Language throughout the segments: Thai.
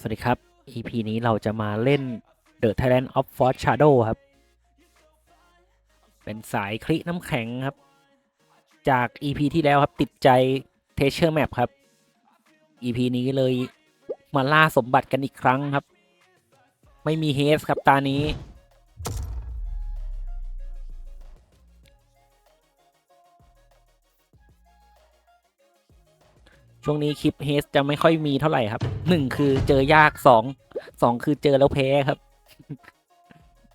สวัสดีครับ EP นี้เราจะมาเล่น The Thailand of Force Shadow ครับ เป็นสายคลิน้ำแข็งครับ จาก EP ที่แล้วครับติดใจ Treasure Map ครับ EP นี้เลยมาล่าสมบัติกันอีกครั้งครับ ไม่มีเฮสครับตานี้ ช่วงนี้คลิปเฮสจะไม่ค่อยมีเท่าไหร่ครับหนึ่งคือเจอยากสองสองคือเจอแล้วแพ้ครับ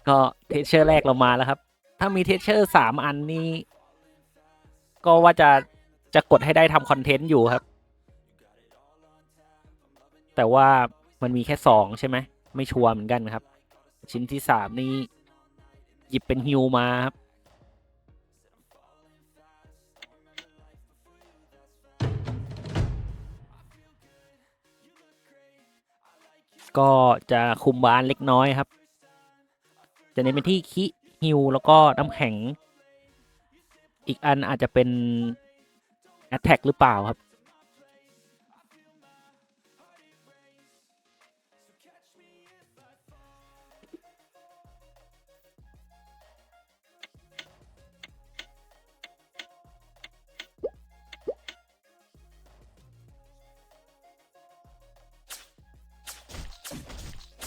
ก็เทเชอร์แรกเรามาแล้วครับ ถ้ามีเทเชอร์สามอันนี้ ก็ว่าจะจะกดให้ได้ทำคอนเทนต์อยู่ครับ แต่ว่ามันมีแค่สองใช่ไหมไม่ชัวร์เหมือนกันครับ ชิ้นที่สามนี่หยิบเป็นฮิวมาครับ ก็จะคุมบานเล็กน้อยครับ จะเน้นไปที่คิฮิวแล้วก็น้ำแข็ง อีกอันอาจจะเป็นแอตแทกหรือเปล่าครับ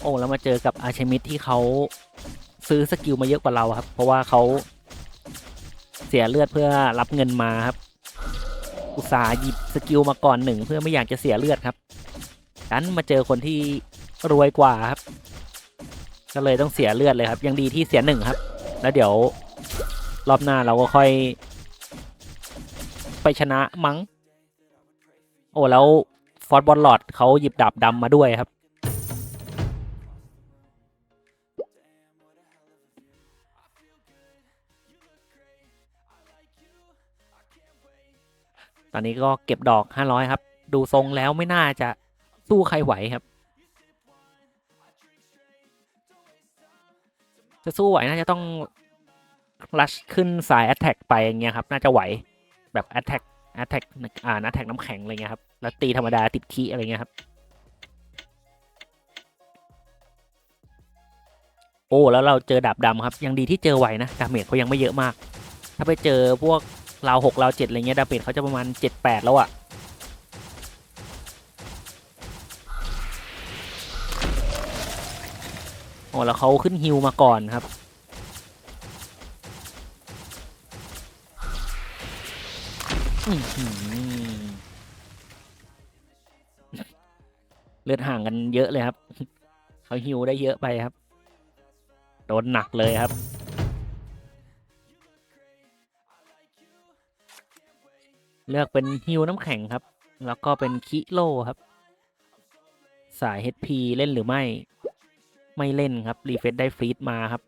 โอ้แล้วมาเจอกับอาเชมิดที่เขาซื้อสกิลมาเยอะกว่าเราครับ เพราะว่าเขาเสียเลือดเพื่อรับเงินมาครับ อุตส่าห์หยิบสกิลมาก่อนหนึ่งเพื่อไม่อยากจะเสียเลือดครับดันมาเจอคนที่รวยกว่าครับ ก็เลยต้องเสียเลือดเลยครับ ยังดีที่เสียหนึ่งครับ แล้วเดี๋ยวรอบหน้าเราก็ค่อย ไปชนะมั้ง โอ้แล้วฟอร์ดบอลลอดเขาหยิบดาบดำมาด้วยครับ อนนี้ก็เก็บดอก 500 ครับ ดูทรงแล้วไม่น่าจะสู้ใครไหวครับ จะสู้ไหวน่าจะต้องลัชขึ้นสาย Attack ไปอย่างเงี้ยครับ น่าจะไหวแบบ Attack Attack อ่า Attack น้ำแข็งอะไรเงี้ยครับ แล้วตีธรรมดาติดคีอะไรเงี้ยครับ โอ้ แล้วเราเจอดาบดำครับ ยังดีที่เจอไหวนะ ดาเมจเขายังไม่เยอะมาก ถ้าไปเจอพวก ราวหกราวเจ็ดอะไรเงี้ยดาเมจเขาจะประมาณเจ็ดแปดแล้วอะโอ้แล้วเขาขึ้นฮิวมาก่อนครับเลือดห่างกันเยอะเลยครับ เขาฮิวได้เยอะไปครับ โดนหนักเลยครับ เลือกเป็นฮิวน้ำแข็งครับ แล้วก็เป็นคิโลครับ สาย HP เล่นหรือไม่ ไม่เล่นครับ รีเฟซได้ฟรีดมาครับ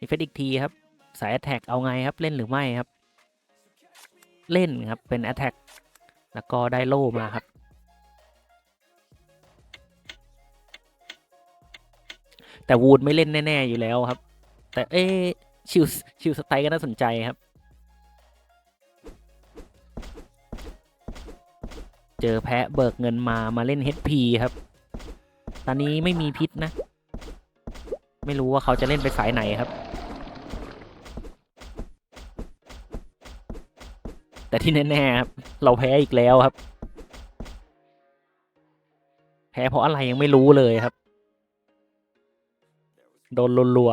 รีเฟซอีกทีครับ สาย Attack เอาไงครับ เล่นหรือไม่ครับ เล่นครับ เป็น Attack แล้วก็ได้โล่มาครับ แต่วูดไม่เล่นแน่ ๆ อยู่แล้วครับ แต่เอ๊ชิวชิวสไตล์ก็น่าสนใจครับ เจอแพะเบิกเงินมามาเล่น HP ครับ ตอนนี้ไม่มีพิษนะ ไม่รู้ว่าเขาจะเล่นไปสายไหนครับ แต่ที่แน่ๆครับเราแพ้อีกแล้วครับ แพ้เพราะอะไรยังไม่รู้เลยครับ โดนรัว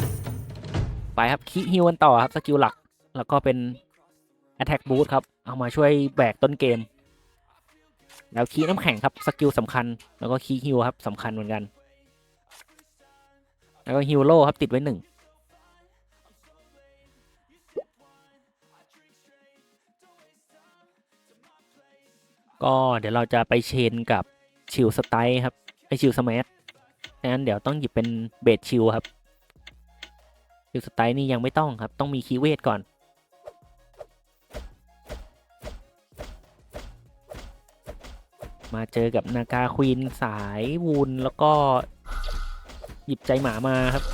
ๆไปครับคิฮิวกันต่อครับสกิลหลัก แล้วก็เป็น Attack Boost ครับ เอามาช่วยแบกต้นเกม แล้วคีน้ำแข็งครับสกิลสำคัญ แล้วก็คีย์ฮิวครับสำคัญเหมือนกัน แล้วก็ฮิวโลครับติดไว้หนึ่งก็เดี๋ยวเราจะไปเชนกับชิลสไตล์ครับไอชิลสมัดังนั้นเดี๋ยวต้องหยิบเป็นเบสชิลครับชิลสไตล์นี่ยังไม่ต้องครับ ต้องมีคีเวทก่อน มาเจอกับนาคาควีนสายวูนแล้วก็หยิบใจหมามาครับ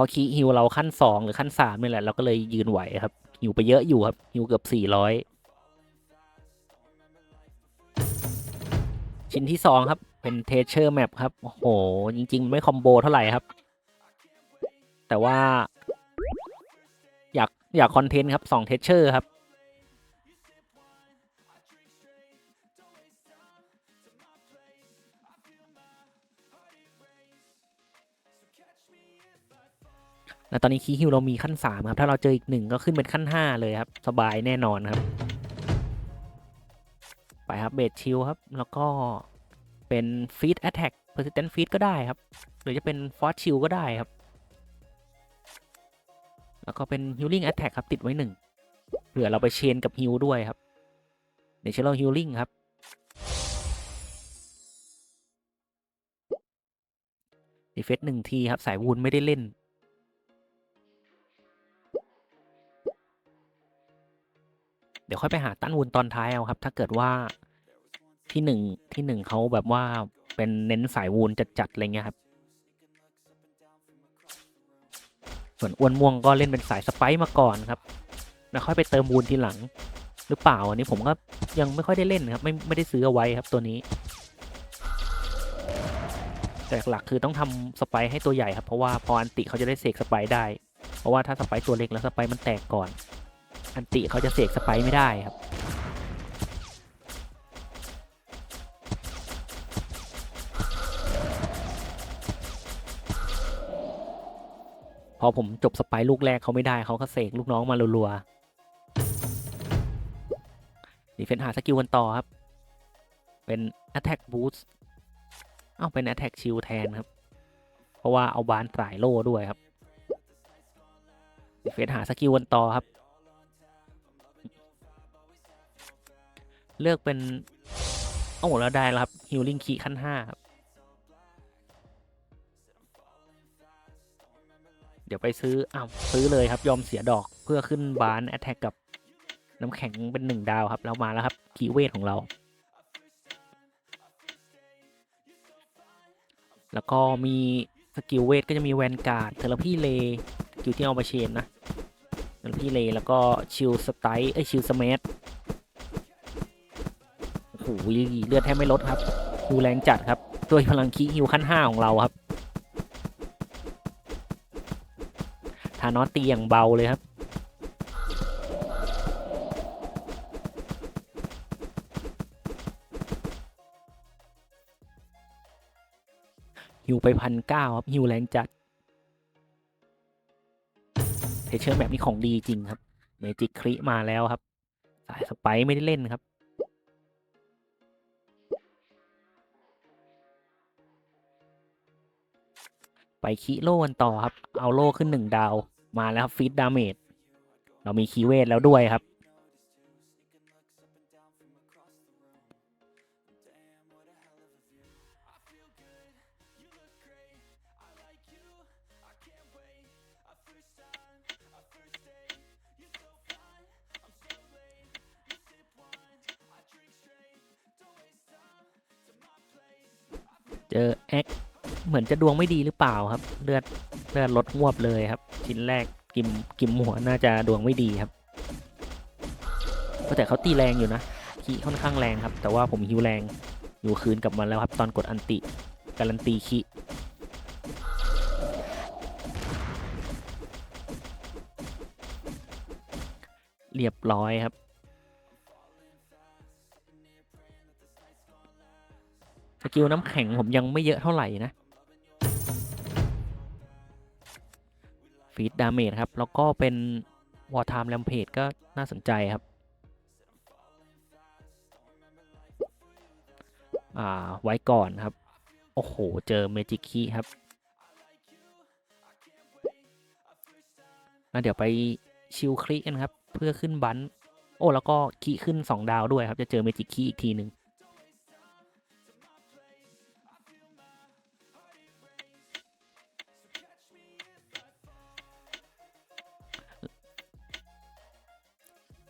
พอคีฮิวเราขั้นสองหรือขั้นสามนี่แหละ เราก็เลยยืนไหวครับฮิวไปเยอะอยู่ครับฮิวเกือบสี่ร้อยชิ้นที่สองครับ เป็นเทเชอร์แมปครับ โอ้โห จริง ๆ ไม่คอมโบเท่าไหร่ครับ แต่ว่า อยาก อยากคอนเทนต์ครับสองเทเชอร์ครับ แล้วตอนนี้คีฮิวเรามีขั้นสามครับ ถ้าเราเจออีกหนึ่งก็ขึ้นเป็นขั้นห้าเลยครับ สบายแน่นอนครับ ไปครับเบสชิลครับ แล้วก็ เป็นฟีดแอตแทกเพอร์ซิ t น t ฟีดก็ได้ครับ หรือจะเป็นฟอสชิลก็ได้ครับ แล้วก็เป็นฮิลลิ่งแอตแทกครับ ติดไว้หนึ่งเผื่อเราไปเชนกับฮิลด้วยครับเดี๋ยวเชลเราฮิลลิ่งครับดีเฟสหนึ่งทีครับ สายวูนไม่ได้เล่นเดี๋ยวค่อยไปหาตั้นวุนตอนท้ายเอาครับ ถ้าเกิดว่า ที่หนึ่งที่หนึ่งเขาแบบว่าเป็นเน้นสายวูนจัดๆอะไรเงี้ยครับ ส่วนอ้วนม่วงก็เล่นเป็นสายสไปซ์มาก่อนครับ แล้วค่อยไปเติมวูนทีหลัง หรือเปล่าอันนี้ผมก็ยังไม่ค่อยได้เล่นครับ ไม่ไม่ได้ซื้อเอาไว้ครับตัวนี้แต่หลักคือต้องทำสไปซ์ให้ตัวใหญ่ครับ เพราะว่าพออันติเขาจะได้เสกสไปซ์ได้ เพราะว่าถ้าสไปซ์ตัวเล็กแล้วสไปซ์มันแตกก่อน อันติเขาจะเสกสไปซ์ไม่ได้ครับ พอผมจบสไปซ์ลูกแรกเขาไม่ได้เขาก็เสกลูกน้องมารัวๆดีเฟนหาสกิลกันต่อครับ เป็น Attack Boost เอ้าเป็น Attack Shield แทนครับ เพราะว่าเอาบานสายโล่ด้วยครับดีเฟนหาสกิลกันต่อครับ เลือกเป็นโอ้แล้วได้แล้วครับ Healing Key ขั้นห้าครับ เดี๋ยวไปซื้ออ้าวซื้อเลยครับ ยอมเสียดอกเพื่อขึ้นบานแอตแทกกับน้ำแข็งเป็นหนึ่งดาวครับแล้วมาแล้วครับคีเวทของเรา แล้วก็มีสกิลเวทก็จะมีแวนการ์ดเทอร์พีเลสกิลที่เอามาเชนนะเทอร์พีเลแล้วก็ชิลสไตเอ้ยชิลสเมทโอ้โหเลือดแทบไม่ลดครับฮิวแรงจัดครับด้วยพลังคีฮิวขั้นห้าของเราครับานอสตีอย่างเบาเลยครับ ฮิวไปพันเก้าครับ ฮิวแรงจัดเทเชอร์แบบนี้ของดีจริงครับ เมจิกคริมาแล้วครับ สายสไปไม่ได้เล่นครับไปคีโลกันต่อครับ เอาโลขึ้นหนึ่งดาว มาแล้วครับฟีดดาเมจเรามีคีเวทแล้วด้วยครับ เจอแอค เหมือนจะดวงไม่ดีหรือเปล่าครับ เลือดเลือดลดงวบเลยครับ ชิ้นแรกกิมกิมหัวน่าจะดวงไม่ดีครับก็แต่เขาตีแรงอยู่นะคีค่อนข้างแรงครับ แต่ว่าผมฮิวแรงอยู่คืนกลับมาแล้วครับ ตอนกดอันติการันตีคีเรียบร้อยครับสกิลน้ำแข็งผมยังไม่เยอะเท่าไหร่นะ ฟีดดาเมจครับ แล้วก็เป็นวอร์ i ท e แ a มเพจก็น่าสนใจครับอ่าไว้ก่อนครับ โอ้โห เจอเมจิกคีครับเดี๋ยวไปชิลคลิกันครับ เพื่อขึ้นบันโอ้แล้วก็คีขึ้น 2 ดาวด้วยครับ จะเจอเมจิกคีอีกทีหนึ่ง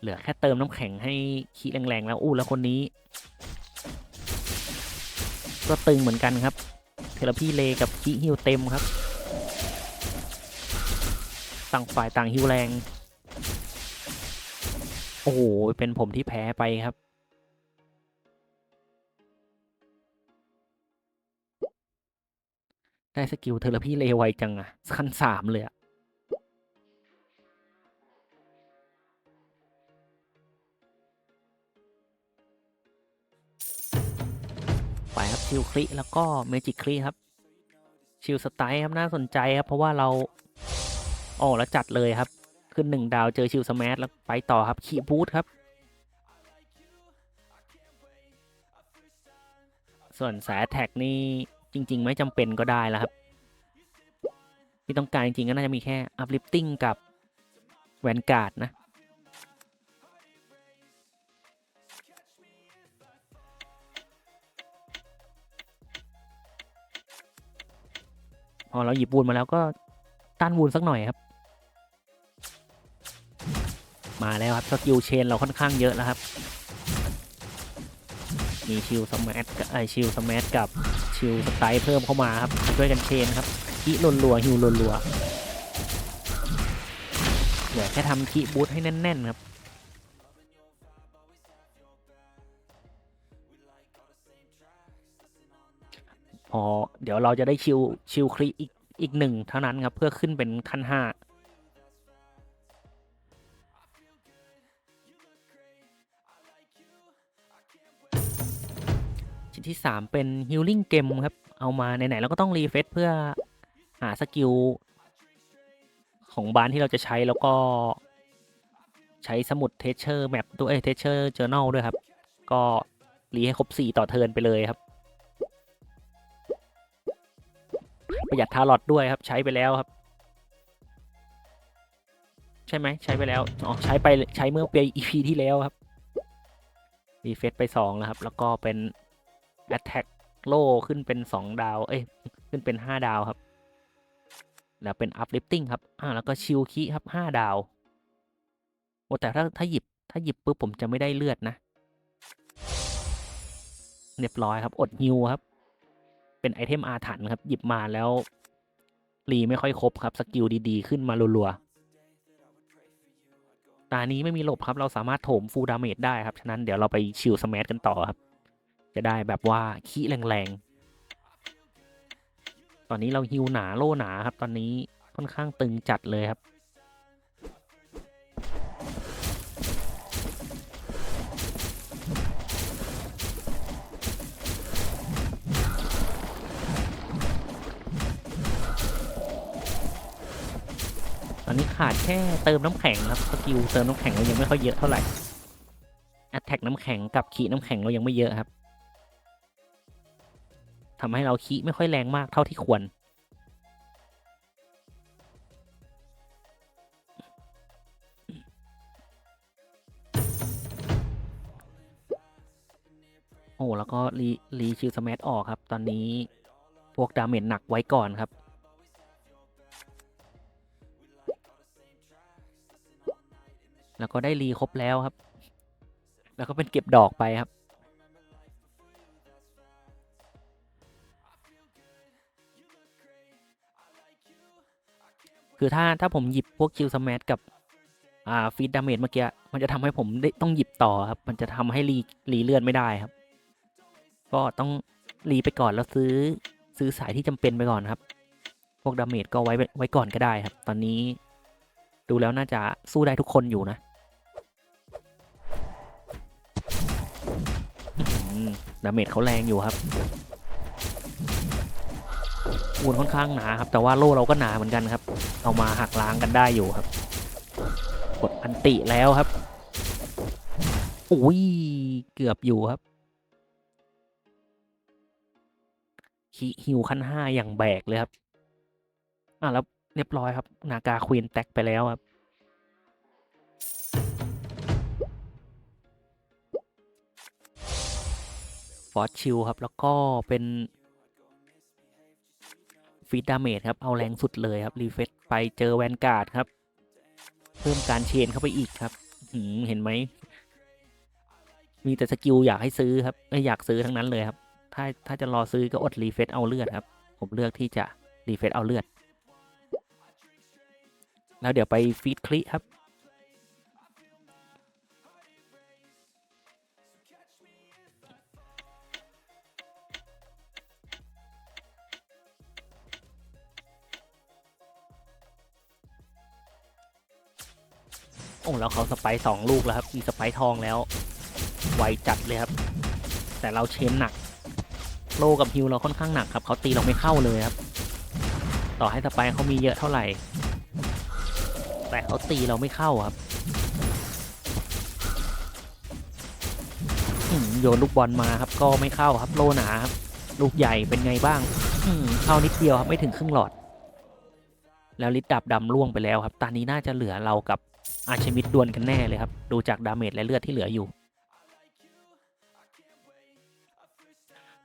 ลือแค่เติมน้ำแข็งให้คีแรงๆแล้วอู้แล้วคนนี้ ก็ตึงเหมือนกันครับ เทเลพี่เลกับคีฮิวเต็มครับ ต่างฝ่ายต่างฮิวแรง โอ้โห เป็นผมที่แพ้ไปครับได้สกิลเทอร์พี่เลไวจังอะขั้นสามเลยอะ ชิลคลิแล้วก็เมจิคลิครับ ชิลสไตล์ครับน่าสนใจครับ เพราะว่าเราอ๋อแล้วจัดเลยครับ ขึ้นหนึ่งดาวเจอชิลสแมัแล้วไปต่อครับคีบูทครับ ส่วนสายแท็กนี่จริง ๆ ไม่จำเป็นก็ได้แล้วครับ ที่ต้องการจริงๆก็น่าจะมีแค่ uplifting กับแวนการ์ดนะ พอเราหยิบวูนมาแล้วก็ต้านวูนสักหน่อยครับ มาแล้วครับสกิลเชนเราค่อนข้างเยอะแล้วครับ มีชิลสมัตกับไอชิลสมัตกับชิลสไตล์เพิ่มเข้ามาครับช่วยกันเชนครับคีรัวฮิวรัวๆเหลือแค่ทำคีบูทให้แน่นๆครับ เดี๋ยวเราจะได้ชิลชิลครีอีกอีกหนึ่งเท่านั้นครับ เพื่อขึ้นเป็นขั้นห้าชิ้นที่ 3 เป็น Healing Gem ครับ เอามาไหนๆเราก็ต้องรีเฟซเพื่อหาสกิลของบ้านที่เราจะใช้แล้วก็ใช้สมุดเทเชอร์แมปด้วยเทเชอร์เจอ r น a ด้วยครับ ก็รีให้ครบ 4 ต่อเทินไปเลยครับ ประหยัดทาร์ลอตด้วยครับ ใช้ไปแล้วครับ ใช่ไหมใช้ไปแล้วอ๋อใช้ไปใช้เมื่อปี EP ที่แล้วครับรีเฟซไป2แล้วครับ แล้วก็เป็น Attack โลขึ้นเป็น2ดาว เอ้ย ขึ้นเป็น5ดาวครับ แล้วเป็น uplifting ครับอ่าแล้วก็ชิลคีครับ5ดาวโอ้แต่ถ้าถ้าหยิบถ้าหยิบปุ๊บผมจะไม่ได้เลือดนะเรียบร้อยครับ อดฮิวครับ เป็นไอเทมอาถรรพ์ครับ หยิบมาแล้วรีไม่ค่อยครบครับ สกิลดีๆ ขึ้นมารัวๆตานี้ไม่มีหลบครับ เราสามารถโถมฟูลดาเมจได้ครับ ฉะนั้นเดี๋ยวเราไปชิลสแมทกันต่อครับ จะได้แบบว่าขี้แรงๆ ตอนนี้เราฮิวหนาโล่หนาครับ ตอนนี้ค่อนข้างตึงจัดเลยครับ ขาดแค่เติมน้ำแข็งครับสกิลเติมน้ำแข็งเรายังไม่ค่อยเยอะเท่าไหร่แอตแทกน้ำแข็งกับขีน้ำแข็งเรายังไม่เยอะครับทำให้เราคีไม่ค่อยแรงมากเท่าที่ควร โอ้แล้วก็รีรีชิลสมัออกครับ ตอนนี้พวกดาเมจหนักไว้ก่อนครับ แล้วก็ได้รีครบแล้วครับ แล้วก็เป็นเก็บดอกไปครับ คือถ้าถ้าผมหยิบพวกคิวสมัทกับ อ่าฟีดดาเมจเมื่อกี้ มันจะทำให้ผมได้ต้องหยิบต่อครับ มันจะทำให้รีรีเลือดไม่ได้ครับ ก็ต้องรีไปก่อนแล้วซื้อซื้อสายที่จำเป็นไปก่อนครับ พวกดาเมจก็ไว้ไว้ก่อนก็ได้ครับ ตอนนี้ดูแล้วน่าจะสู้ได้ทุกคนอยู่นะ ดาเมจเขาแรงอยู่ครับวูนค่อนข้างหนาครับ แต่ว่าโล่เราก็หนาเหมือนกันครับ เอามาหักล้างกันได้อยู่ครับ กดอันติแล้วครับอุ้ยเกือบอยู่ครับคีฮิวขั้นห้าอย่างแบกเลยครับ อะแล้วเรียบร้อยครับ นากาควีนแตกไปแล้วครับ อสชิลครับ แล้วก็เป็นฟีดดาเมจครับ เอาแรงสุดเลยครับ รีเฟซไปเจอแวนการ์ดครับ เพิ่มการเชนเข้าไปอีกครับหืเห็นไหม มีแต่สกิลอยากให้ซื้อครับไม่อยากซื้อทั้งนั้นเลยครับ ถ้าถ้าจะรอซื้อก็อดรีเฟซเอาเลือดครับ ผมเลือกที่จะรีเฟซเอาเลือด แล้วเดี๋ยวไปฟีดคลิครับ อ้แล้วเขาสไปสองลูกแล้วครับมีสไปทองแล้ว ไวจัดเลยครับ แต่เราเชนหนัก โลกับฮิวเราค่อนข้างหนักครับเขาตีเราไม่เข้าเลยครับ ต่อให้สไปเขามีเยอะเท่าไหร่ แต่เขาตีเราไม่เข้าครับโยนลูกบอลมาครับ ก็ไม่เข้าครับโลหนาครับลูกใหญ่เป็นไงบ้างเข้านิดเดียวครับไม่ถึงครึ่งหลอด แล้วลิดดับดำล่วงไปแล้วครับ ตอนนี้น่าจะเหลือเรากับ อาชมิดดวลกันแน่เลยครับ ดูจากดาเมจและเลือดที่เหลืออยู่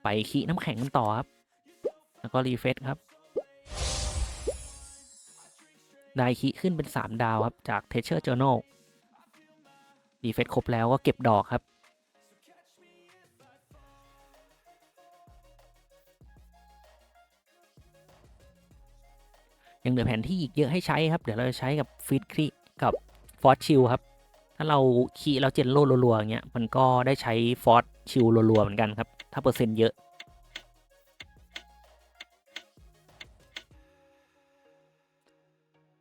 ไปขี้น้ำแข็งกันต่อครับ แล้วก็รีเฟซครับ ได้ขี้ขึ้นเป็น 3 ดาวครับ จาก t e a c h e r Journal รีเฟซครบแล้วก็เก็บดอกครับยังเหลือแผนที่อีกเยอะให้ใช้ครับ เดี๋ยวเราจะใช้กับฟิตครีกับ ฟอสชิลครับ ถ้าเราคีย์แล้วเจนโลรัวๆอย่างเงี้ย มันก็ได้ใช้ฟอสชิลรัวๆเหมือนกันครับ ถ้าเปอร์เซ็นต์เยอะ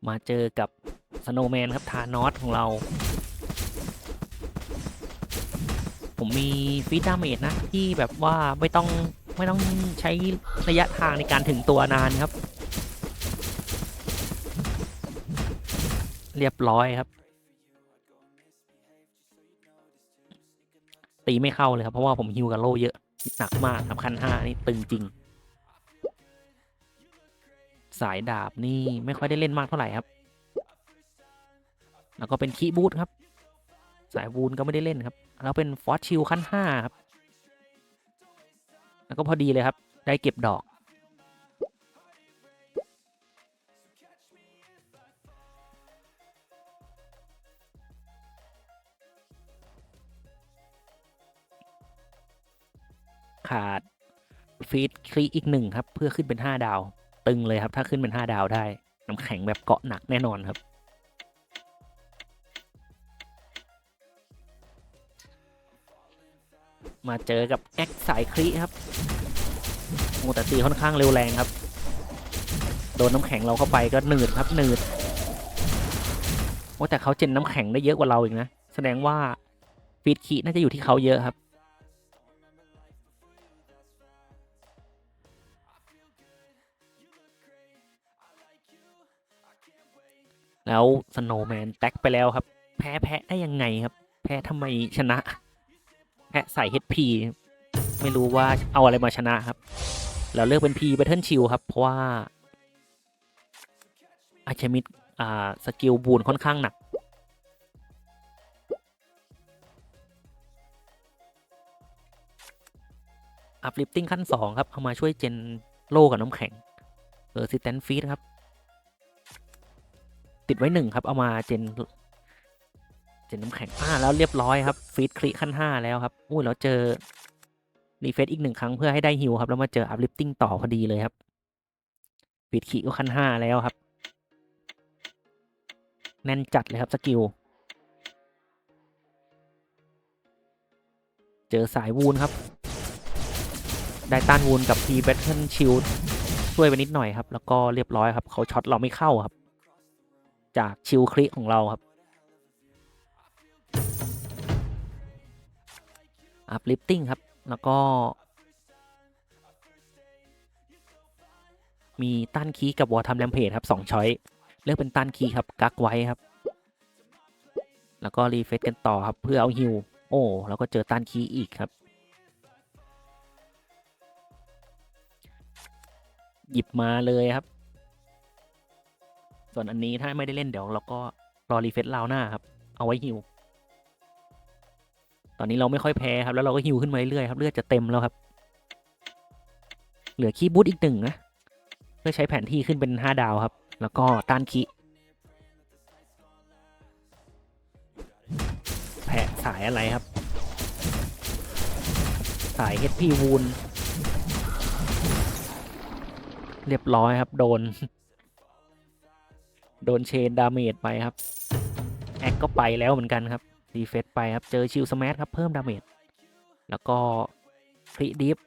มาเจอกับสโนว์แมนครับ ทานอสของเรา ผมมีฟีดดาเมจนะ ที่แบบว่าไม่ต้องไม่ต้องใช้ระยะทางในการถึงตัวนานครับ เรียบร้อยครับ ตีไม่เข้าเลยครับ เพราะว่าผมฮิวกับโลเยอะหนักมากครับคันห้านี่ตึงจริง สายดาบนี่ไม่ค่อยได้เล่นมากเท่าไหร่ครับ แล้วก็เป็นคีบูทครับ สายวูนก็ไม่ได้เล่นครับ แล้วเป็นฟอสชิลขั้นห้าครับ แล้วก็พอดีเลยครับ ได้เก็บดอก ขาดฟีดคลีอีกหนึ่งครับ เพื่อขึ้นเป็นห้าดาว ตึงเลยครับ ถ้าขึ้นเป็นห้าดาวได้ น้ำแข็งแบบเกาะหนักแน่นอนครับ มาเจอกับแอคสายคลีครับโอ้แต่ตีค่อนข้างเร็วแรงครับ โดนน้ำแข็งเราเข้าไปก็หนืดครับหนืดโอ้แต่เขาเจนน้ำแข็งได้เยอะกว่าเราอีกนะ แสดงว่าฟีดคีน่าจะอยู่ที่เขาเยอะครับ แล้วสโนว์แมนแท็กไปแล้วครับ แพ้แพ้ได้ยังไงครับ แพ้ทำไมชนะ แพ้ใส่ HP ไม่รู้ว่าเอาอะไรมาชนะครับ เราเลือกเป็น P Battle Shield ครับ เพราะว่าอาชมิดอ่าสกิลบูนค่อนข้างหนัก อัพลิฟติ้งขั้น 2 ครับ เอามาช่วยเจนโลกับน้ำแข็งเออซิแตนฟีดครับ ติดไว้หนึ่งครับ เอามาเจน เจนน้ำแข็งอ่าแล้วเรียบร้อยครับฟีดคลิขั้นห้าแล้วครับอุ้ยแล้วเจอรีเฟซอีกหนึ่งครั้งเพื่อให้ได้ฮิวครับ แล้วมาเจออัพลิฟติ้งต่อพอดีเลยครับฟีดคลิก็ขั้นห้าแล้วครับ แน่นจัดเลยครับสกิลเจอสายวูนครับ ได้ต้านวูนกับ P Battle Shield ช่วยไปนิดหน่อยครับ แล้วก็เรียบร้อยครับ เขาช็อตเราไม่เข้าครับ จากชิลคลิของเราครับ อัพลิฟติ้งครับ แล้วก็ มีต้านคีกับวอร์ทัมแลมเพจครับสองช้อย เลือกเป็นต้านคีครับ กักไว้ครับ แล้วก็รีเฟซกันต่อครับ เพื่อเอาฮิว โอ้ แล้วก็เจอต้านคีอีกครับหยิบมาเลยครับ ส่วนอันนี้ถ้าไม่ได้เล่นเดี๋ยวเราก็รอรีเฟซราวหน้าครับ เอาไว้ฮิว ตอนนี้เราไม่ค่อยแพ้ครับ แล้วเราก็ฮิวขึ้นมาเรื่อยๆครับ เลือดจะเต็มแล้วครับ เหลือคีบูทอีกหนึ่งนะ เพื่อใช้แผนที่ขึ้นเป็นห้าดาวครับ แล้วก็ต้านคีแผะสายอะไรครับ สาย HP วูนเรียบร้อยครับ โดน โดนเชนดาเมจไปครับแอคก็ไปแล้วเหมือนกันครับรีเฟซไปครับเจอชิลสแมทครับเพิ่มดาเมจแล้วก็พรีดิฟ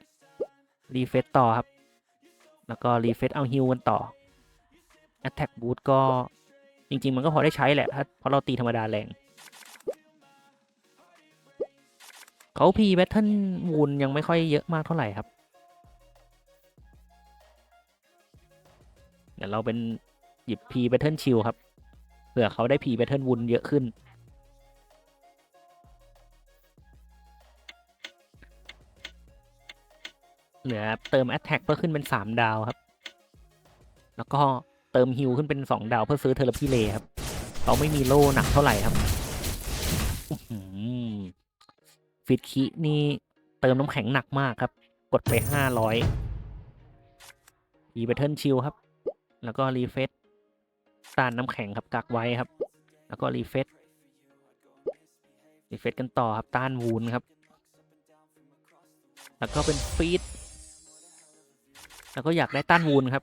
รีเฟซต่อครับ แล้วก็รีเฟซเอาฮิวกันต่อ Attack Boost ก็จริง ๆ มันก็พอได้ใช้แหละถ้าเพราะเราตีธรรมดาแรงเขาพีแบทเทิลวูนยังไม่ค่อยเยอะมากเท่าไหร่ครับ เดี๋ยวเราเป็น หยิบพีแบทเทิลชิลครับเผื่อเขาได้พีแบทเทิลวูนเยอะขึ้น เหลือเติม Attack เพื่อขึ้นเป็น3ดาวครับ แล้วก็เติมฮิลขึ้นเป็น2ดาวเพื่อซื้อเทอร์พีเลครับเขาไม่มีโล่หนักเท่าไหร่ครับฟิตคินี่เติมน้ำแข็งหนักมากครับ กดไป500อีเบเทิลชิลครับ แล้วก็รีเฟซ ต้านน้ำแข็งครับกักไว้ครับ แล้วก็รีเฟซรีเฟซกันต่อครับต้านวูนครับ แล้วก็เป็นฟีดแล้วก็อยากได้ต้านวูนครับ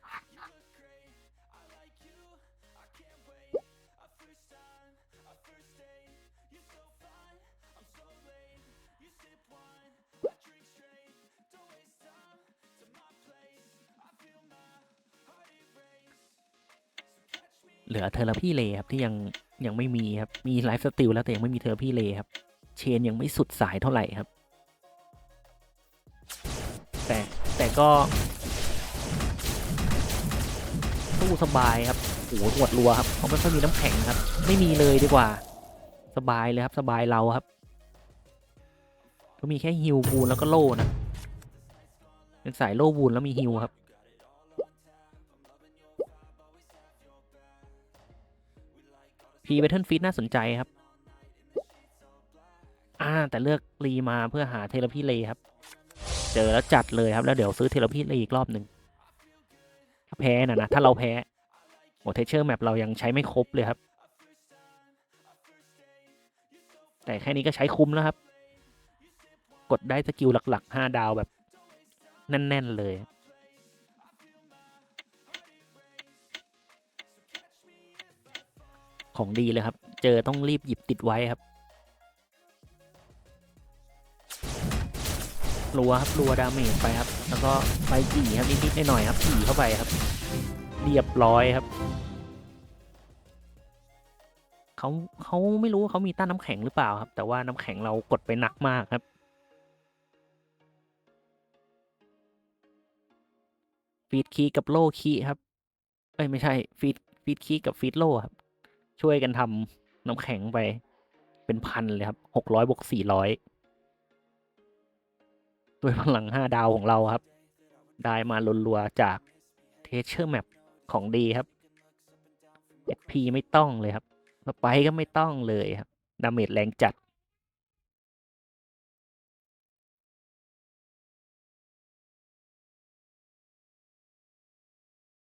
เหลือเทอร์พี่เลครับที่ยังยังไม่มีครับ มีไลฟ์สติลแล้วแต่ยังไม่มีเทอร์พี่เลครับ เชนยังไม่สุดสายเท่าไหร่ครับ แต่แต่ก็สู้สบายครับโอ้โหหวดรัวครับเขาไม่ค่อยมีน้ำแข็งครับ ไม่มีเลยดีกว่า สบายเลยครับ สบายเราครับ ก็มีแค่ฮิวบูนแล้วก็โล่นะเป็นสายโล่บูนแล้วมีฮิวครับ พีเบทเทิลฟิตน่าสนใจครับ อ่า แต่เลือกรีมาเพื่อหาเทเลพีเลครับ เจอแล้วจัดเลยครับแล้วเดี๋ยวซื้อเทเลพีเลอีกรอบหนึ่งถ้าแพ้นะนะ ถ้าเราแพ้โอเทเชอร์แมปเรายังใช้ไม่ครบเลยครับ แต่แค่นี้ก็ใช้คุ้มแล้วครับ กดได้สกิลหลักๆ 5 ดาวแบบแน่น ๆ เลย ของดีเลยครับ เจอต้องรีบหยิบติดไว้ครับ รัวครับรัวดาเมจไปครับ แล้วก็ไฟจี่ครับนิดๆหน่อยๆครับจี่เข้าไปครับ เรียบร้อยครับเขาเขาไม่รู้ว่าเขามีต้านน้ำแข็งหรือเปล่าครับ แต่ว่าน้ำแข็งเรากดไปหนักมากครับฟีดคีกับโลคีครับ เอ้ยไม่ใช่ฟีดฟีดคีกับฟีดโลครับ ช่วยกันทำน้ำแข็งไป เป็นพันเลยครับหกร้อยบวกสี่ร้อยด้วยพลังห้าดาวของเราครับ ได้มาลัวๆจากเทเชอร์แมปของดีครับ SP ไม่ต้องเลยครับสไปก็ไม่ต้องเลยครับ ดาเมจแรงจัด